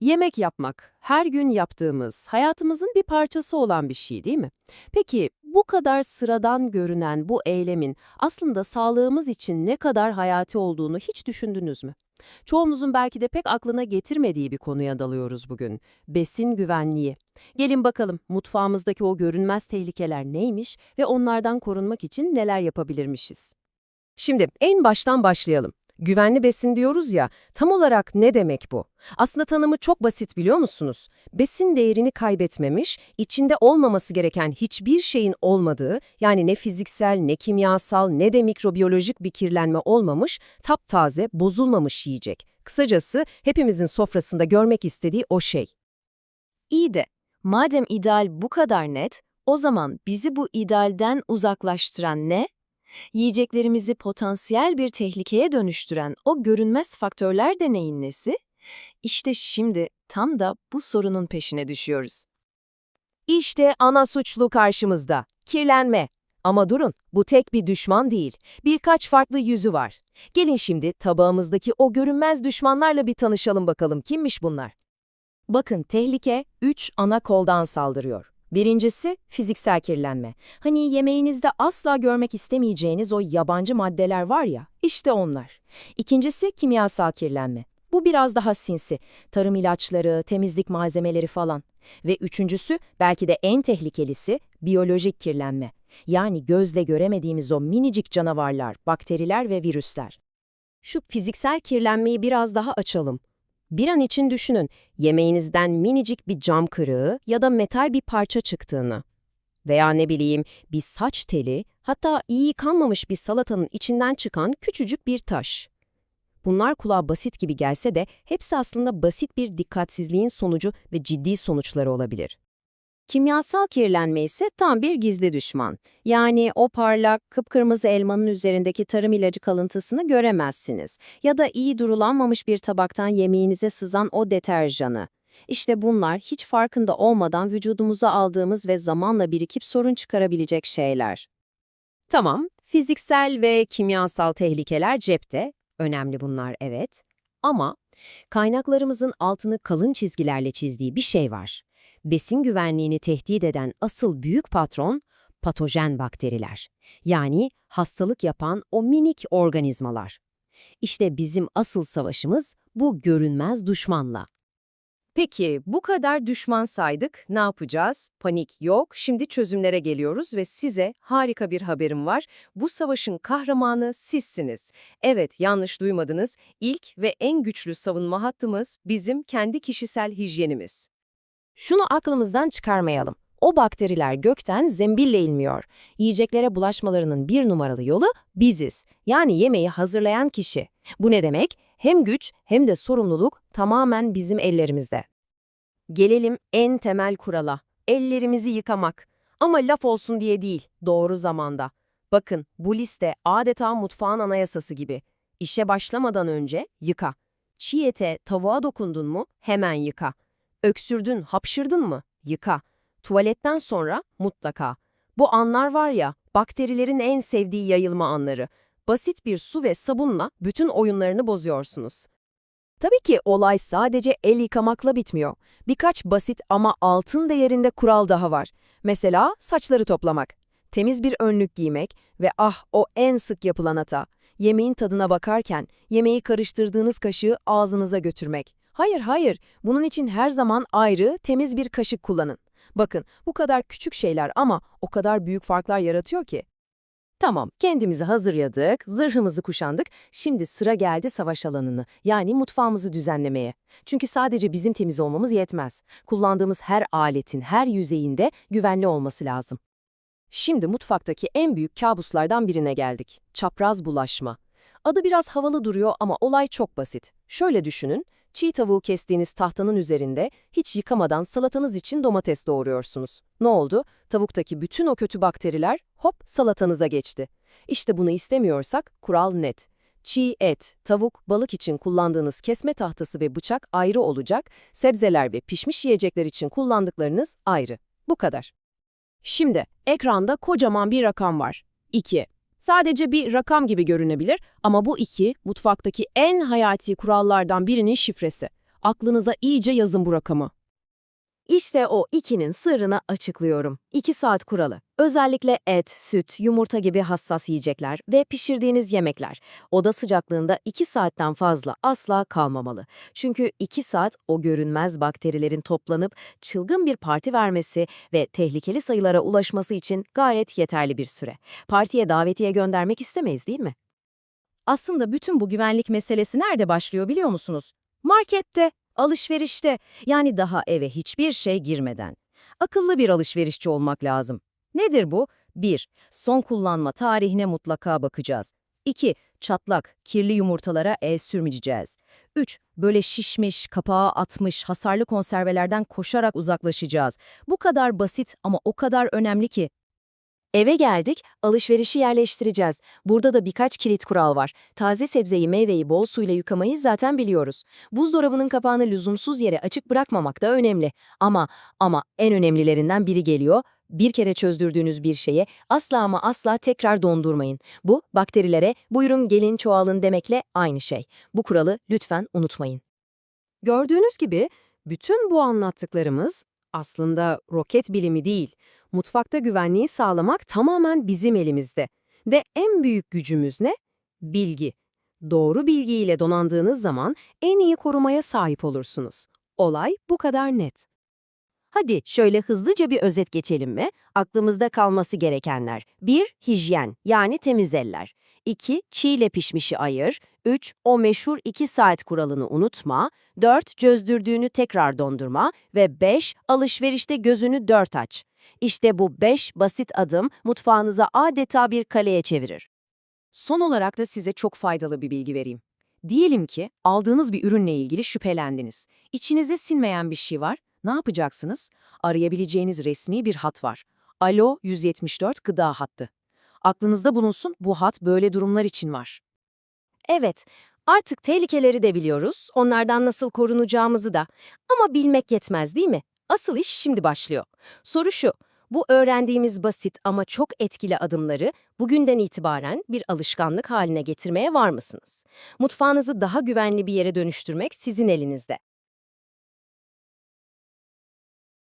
Yemek yapmak, her gün yaptığımız, hayatımızın bir parçası olan bir şey değil mi? Peki bu kadar sıradan görünen bu eylemin aslında sağlığımız için ne kadar hayati olduğunu hiç düşündünüz mü? Çoğumuzun belki de pek aklına getirmediği bir konuya dalıyoruz bugün. Besin güvenliği. Gelin bakalım mutfağımızdaki o görünmez tehlikeler neymiş ve onlardan korunmak için neler yapabilirmişiz? Şimdi en baştan başlayalım. Güvenli besin diyoruz ya, tam olarak ne demek bu? Aslında tanımı çok basit biliyor musunuz? Besin değerini kaybetmemiş, içinde olmaması gereken hiçbir şeyin olmadığı, yani ne fiziksel, ne kimyasal, ne de mikrobiyolojik bir kirlenme olmamış, taptaze, bozulmamış yiyecek. Kısacası hepimizin sofrasında görmek istediği o şey. İyi de, madem ideal bu kadar net, o zaman bizi bu idealden uzaklaştıran ne? Yiyeceklerimizi potansiyel bir tehlikeye dönüştüren o görünmez faktörler de neyin nesi? İşte şimdi tam da bu sorunun peşine düşüyoruz. İşte ana suçlu karşımızda, kirlenme. Ama durun, bu tek bir düşman değil. Birkaç farklı yüzü var. Gelin şimdi tabağımızdaki o görünmez düşmanlarla bir tanışalım bakalım kimmiş bunlar? Bakın tehlike 3 ana koldan saldırıyor. Birincisi fiziksel kirlenme. Hani yemeğinizde asla görmek istemeyeceğiniz o yabancı maddeler var ya, işte onlar. İkincisi kimyasal kirlenme. Bu biraz daha sinsi. Tarım ilaçları, temizlik malzemeleri falan. Ve üçüncüsü, belki de en tehlikelisi, biyolojik kirlenme. Yani gözle göremediğimiz o minicik canavarlar, bakteriler ve virüsler. Şu fiziksel kirlenmeyi biraz daha açalım. Bir an için düşünün, yemeğinizden minicik bir cam kırığı ya da metal bir parça çıktığını. Veya ne bileyim bir saç teli, hatta iyi yıkanmamış bir salatanın içinden çıkan küçücük bir taş. Bunlar kulağa basit gibi gelse de hepsi aslında basit bir dikkatsizliğin sonucu ve ciddi sonuçları olabilir. Kimyasal kirlenme ise tam bir gizli düşman. Yani o parlak, kıpkırmızı elmanın üzerindeki tarım ilacı kalıntısını göremezsiniz. Ya da iyi durulanmamış bir tabaktan yemeğinize sızan o deterjanı. İşte bunlar hiç farkında olmadan vücudumuza aldığımız ve zamanla birikip sorun çıkarabilecek şeyler. Tamam, fiziksel ve kimyasal tehlikeler cepte. Önemli bunlar evet. Ama kaynaklarımızın altını kalın çizgilerle çizdiği bir şey var besin güvenliğini tehdit eden asıl büyük patron patojen bakteriler. Yani hastalık yapan o minik organizmalar. İşte bizim asıl savaşımız bu görünmez düşmanla. Peki bu kadar düşman saydık, ne yapacağız? Panik yok, şimdi çözümlere geliyoruz ve size harika bir haberim var. Bu savaşın kahramanı sizsiniz. Evet, yanlış duymadınız. İlk ve en güçlü savunma hattımız bizim kendi kişisel hijyenimiz. Şunu aklımızdan çıkarmayalım. O bakteriler gökten zembille inmiyor. Yiyeceklere bulaşmalarının bir numaralı yolu biziz. Yani yemeği hazırlayan kişi. Bu ne demek? Hem güç hem de sorumluluk tamamen bizim ellerimizde. Gelelim en temel kurala. Ellerimizi yıkamak. Ama laf olsun diye değil, doğru zamanda. Bakın bu liste adeta mutfağın anayasası gibi. İşe başlamadan önce yıka. Çiğ ete, tavuğa dokundun mu hemen yıka. Öksürdün, hapşırdın mı? Yıka. Tuvaletten sonra mutlaka. Bu anlar var ya, bakterilerin en sevdiği yayılma anları. Basit bir su ve sabunla bütün oyunlarını bozuyorsunuz. Tabii ki olay sadece el yıkamakla bitmiyor. Birkaç basit ama altın değerinde kural daha var. Mesela saçları toplamak, temiz bir önlük giymek ve ah o en sık yapılan hata. Yemeğin tadına bakarken yemeği karıştırdığınız kaşığı ağzınıza götürmek. Hayır hayır, bunun için her zaman ayrı, temiz bir kaşık kullanın. Bakın, bu kadar küçük şeyler ama o kadar büyük farklar yaratıyor ki. Tamam, kendimizi hazırladık, zırhımızı kuşandık, şimdi sıra geldi savaş alanını, yani mutfağımızı düzenlemeye. Çünkü sadece bizim temiz olmamız yetmez. Kullandığımız her aletin, her yüzeyinde güvenli olması lazım. Şimdi mutfaktaki en büyük kabuslardan birine geldik. Çapraz bulaşma. Adı biraz havalı duruyor ama olay çok basit. Şöyle düşünün, Çiğ tavuğu kestiğiniz tahtanın üzerinde hiç yıkamadan salatanız için domates doğuruyorsunuz. Ne oldu? Tavuktaki bütün o kötü bakteriler hop salatanıza geçti. İşte bunu istemiyorsak kural net. Çiğ et, tavuk, balık için kullandığınız kesme tahtası ve bıçak ayrı olacak, sebzeler ve pişmiş yiyecekler için kullandıklarınız ayrı. Bu kadar. Şimdi ekranda kocaman bir rakam var. 2. Sadece bir rakam gibi görünebilir ama bu iki, mutfaktaki en hayati kurallardan birinin şifresi. Aklınıza iyice yazın bu rakamı. İşte o 2'nin sırrını açıklıyorum. 2 saat kuralı. Özellikle et, süt, yumurta gibi hassas yiyecekler ve pişirdiğiniz yemekler oda sıcaklığında 2 saatten fazla asla kalmamalı. Çünkü 2 saat o görünmez bakterilerin toplanıp çılgın bir parti vermesi ve tehlikeli sayılara ulaşması için gayet yeterli bir süre. Partiye davetiye göndermek istemeyiz değil mi? Aslında bütün bu güvenlik meselesi nerede başlıyor biliyor musunuz? Markette, alışverişte, yani daha eve hiçbir şey girmeden. Akıllı bir alışverişçi olmak lazım. Nedir bu? 1. Son kullanma tarihine mutlaka bakacağız. 2. Çatlak, kirli yumurtalara el sürmeyeceğiz. 3. Böyle şişmiş, kapağı atmış, hasarlı konservelerden koşarak uzaklaşacağız. Bu kadar basit ama o kadar önemli ki. Eve geldik, alışverişi yerleştireceğiz. Burada da birkaç kilit kural var. Taze sebzeyi, meyveyi bol suyla yıkamayı zaten biliyoruz. Buzdolabının kapağını lüzumsuz yere açık bırakmamak da önemli. Ama, ama en önemlilerinden biri geliyor. Bir kere çözdürdüğünüz bir şeye asla ama asla tekrar dondurmayın. Bu, bakterilere buyurun gelin çoğalın demekle aynı şey. Bu kuralı lütfen unutmayın. Gördüğünüz gibi bütün bu anlattıklarımız aslında roket bilimi değil, mutfakta güvenliği sağlamak tamamen bizim elimizde. De en büyük gücümüz ne? Bilgi. Doğru bilgiyle donandığınız zaman en iyi korumaya sahip olursunuz. Olay bu kadar net. Hadi şöyle hızlıca bir özet geçelim mi? Aklımızda kalması gerekenler. 1. Hijyen yani temiz eller. 2. Çiğ ile pişmişi ayır. 3. O meşhur 2 saat kuralını unutma. 4. Çözdürdüğünü tekrar dondurma. Ve 5. Alışverişte gözünü dört aç. İşte bu 5 basit adım mutfağınıza adeta bir kaleye çevirir. Son olarak da size çok faydalı bir bilgi vereyim. Diyelim ki aldığınız bir ürünle ilgili şüphelendiniz. İçinize sinmeyen bir şey var. Ne yapacaksınız? Arayabileceğiniz resmi bir hat var. Alo 174 gıda hattı. Aklınızda bulunsun bu hat böyle durumlar için var. Evet, artık tehlikeleri de biliyoruz, onlardan nasıl korunacağımızı da. Ama bilmek yetmez değil mi? Asıl iş şimdi başlıyor. Soru şu, bu öğrendiğimiz basit ama çok etkili adımları bugünden itibaren bir alışkanlık haline getirmeye var mısınız? Mutfağınızı daha güvenli bir yere dönüştürmek sizin elinizde.